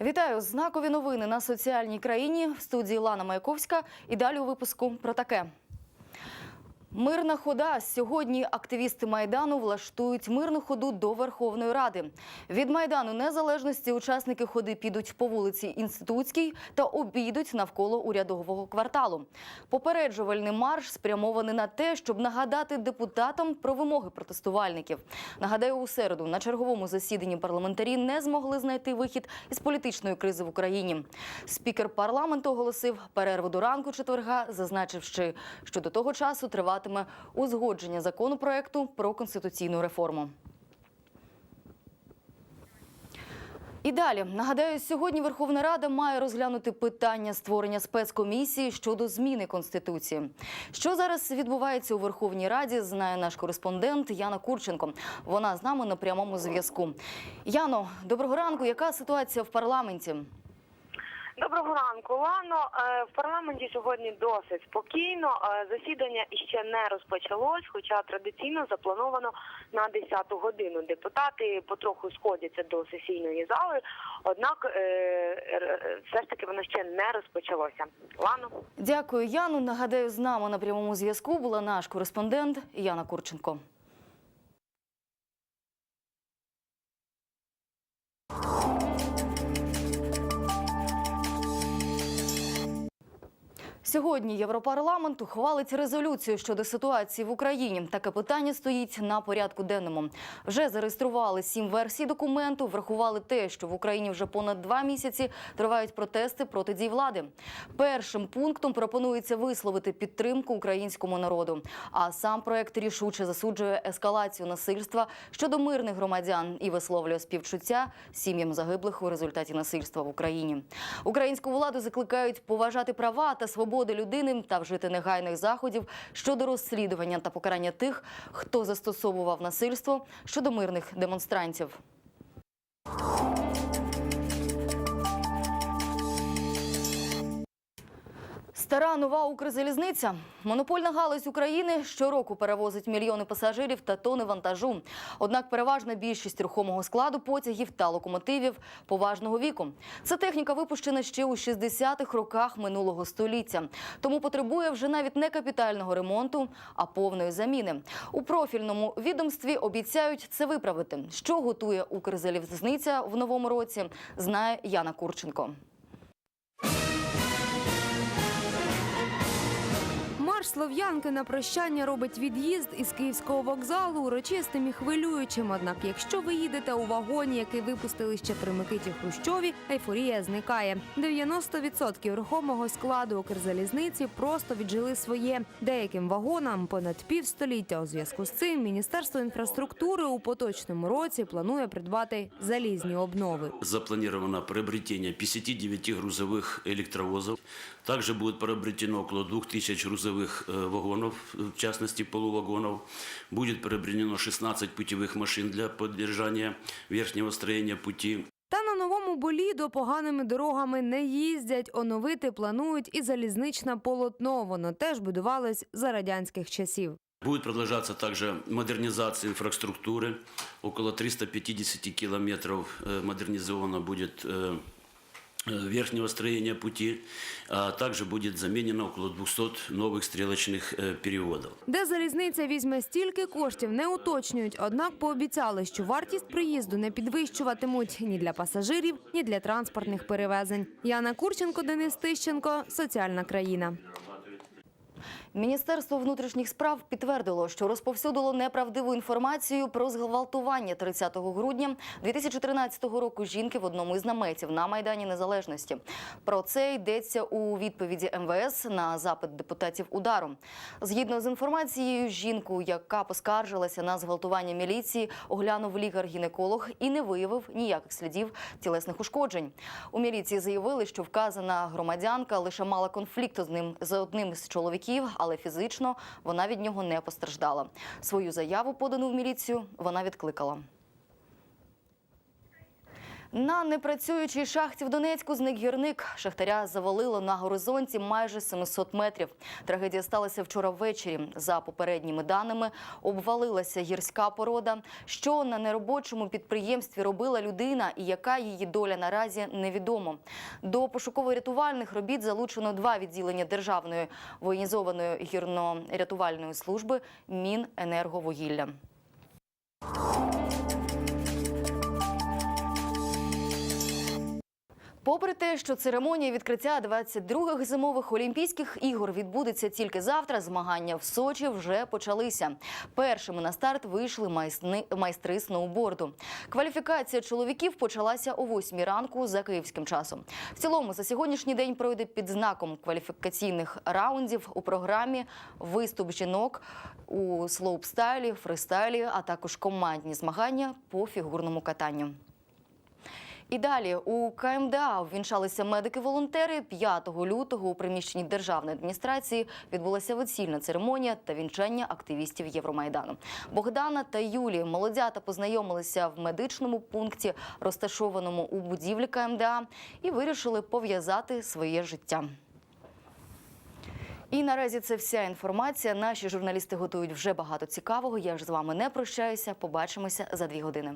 Вітаю! Знакові новини на соціальній країні в студії Лана Маяковська. І далі у випуску про таке. Мирна хода. Сьогодні активісти Майдану влаштують мирну ходу до Верховної Ради. Від Майдану Незалежності учасники ходи підуть по вулиці Інститутській та обійдуть навколо урядового кварталу. Попереджувальний марш спрямований на те, щоб нагадати депутатам про вимоги протестувальників. Нагадаю, у середу на черговому засіданні парламентарі не змогли знайти вихід із політичної кризи в Україні. Спікер парламенту оголосив перерву до ранку четверга, зазначивши, що до того часу триватиме узгодження законопроекту про конституційну реформу. І далі нагадаю, сьогодні Верховна Рада має розглянути питання створення спецкомісії щодо зміни конституції. Що зараз відбувається у Верховній Раді, знає наш кореспондент Яна Курченко. Вона з нами на прямому зв'язку. Яно, доброго ранку. Яка ситуація в парламенті? Доброго ранку, Лано. Е, В парламенті сьогодні досить спокійно. Е, Засідання іще не розпочалось, хоча традиційно заплановано на 10 годину. Депутати потроху сходяться до сесійної зали, однак е, все ж таки воно ще не розпочалося. Лано. Дякую, Яну. Нагадаю, з нами на прямому зв'язку була наш кореспондент Яна Курченко. Сьогодні Європарламент ухвалить резолюцію щодо ситуації в Україні. Таке питання стоїть на порядку денному. Вже зареєстрували сім версій документу. Врахували те, що в Україні вже понад два місяці тривають протести проти дій влади. Першим пунктом пропонується висловити підтримку українському народу. А сам проект рішуче засуджує ескалацію насильства щодо мирних громадян і висловлює співчуття сім'ям загиблих у результаті насильства в Україні. Українську владу закликають поважати права та свободи людини та вжити негайних заходів щодо розслідування та покарання тих, хто застосовував насильство щодо мирних демонстрантів. Стара нова Укрзалізниця. Монопольна галузь України щороку перевозить мільйони пасажирів та тони вантажу. Однак переважна більшість рухомого складу потягів та локомотивів поважного віку. Ця техніка випущена ще у 60-х роках минулого століття. Тому потребує вже навіть не капітального ремонту, а повної заміни. У профільному відомстві обіцяють це виправити. Що готує Укрзалізниця в новому році, знає Яна Курченко. Марш слов'янки на прощання робить від'їзд із київського вокзалу урочистим і хвилюючим. Однак, якщо ви їдете у вагоні, який випустили ще при Микиті Хрущові, ейфорія зникає. 90% рухомого складу Укрзалізниці просто віджили своє. Деяким вагонам понад півстоліття. У зв'язку з цим Міністерство інфраструктури у поточному році планує придбати залізні обнови. Запланировано приобретение 59 грузовых электровозов. Также будет приобретено около 2000 грузовых э, вагонов, в частности полувагонов. Будет приобретено 16 путевых машин для поддержания верхнего строения пути. Та на новому боліду поганими дорогами не їздять. Оновити планують і залізничне полотно. Воно теж будувалось за радянських часів. Будет продолжаться также модернизация инфраструктуры. Около 350 километров э, модернизовано будет э, э, верхнего строения пути, а также будет заменено около 200 новых стрелочных э, переводов. Де залізниця візьме стільки коштів, не уточнюють. Однак пообіцяли, що вартість приїзду не підвищуватимуть ні для пасажирів, ні для транспортних перевезень. Яна Курченко, Денис Тищенко, Соціальна країна. Міністерство внутрішніх справ підтвердило, що розповсюдило неправдиву інформацію про зґвалтування 30 грудня 2013 року жінки в одному із наметів на майдані Незалежності. Про це йдеться у відповіді МВС на запит депутатів удару. Згідно з інформацією, жінку, яка поскаржилася на зґвалтування міліції, оглянув лікар-гінеколог і не виявив ніяких слідів тілесних ушкоджень. У міліції заявили, що вказана громадянка лише мала конфлікт з ним з одним з чоловіків, але фізично вона від нього не постраждала. Свою заяву, подану в міліцію, вона відкликала. На непрацюючій шахті в Донецьку зник гірник. Шахтаря завалило на горизонті майже 700 метрів. Трагедія сталася вчора ввечері. За попередніми даними обвалилася гірська порода. Що на неробочому підприємстві робила людина і яка її доля наразі невідомо. До пошуково-рятувальних робіт залучено два відділення державної воєнізованої гірно-рятувальної служби Міненерговугілля. Попри те, що церемонія відкриття 22-х зимових олімпійських ігор відбудеться тільки завтра, змагання в Сочі вже почалися. Першими на старт вийшли майсни, майстри сноуборду. Кваліфікація чоловіків почалася о 8 ранку за київським часом. В цілому за сьогоднішній день пройде під знаком кваліфікаційних раундів у програмі виступ жінок у слоупстайлі, фристайлі, а також командні змагання по фігурному катанню. І далі у КМДА ввінчалися медики-волонтери. 5 лютого у приміщенні державної адміністрації відбулася весільна церемонія та вінчання активістів Євромайдану. Богдана та Юлі молодята познайомилися в медичному пункті, розташованому у будівлі КМДА, і вирішили пов'язати своє життя. І наразі це вся інформація. Наші журналісти готують вже багато цікавого. Я ж з вами не прощаюся. Побачимося за дві години.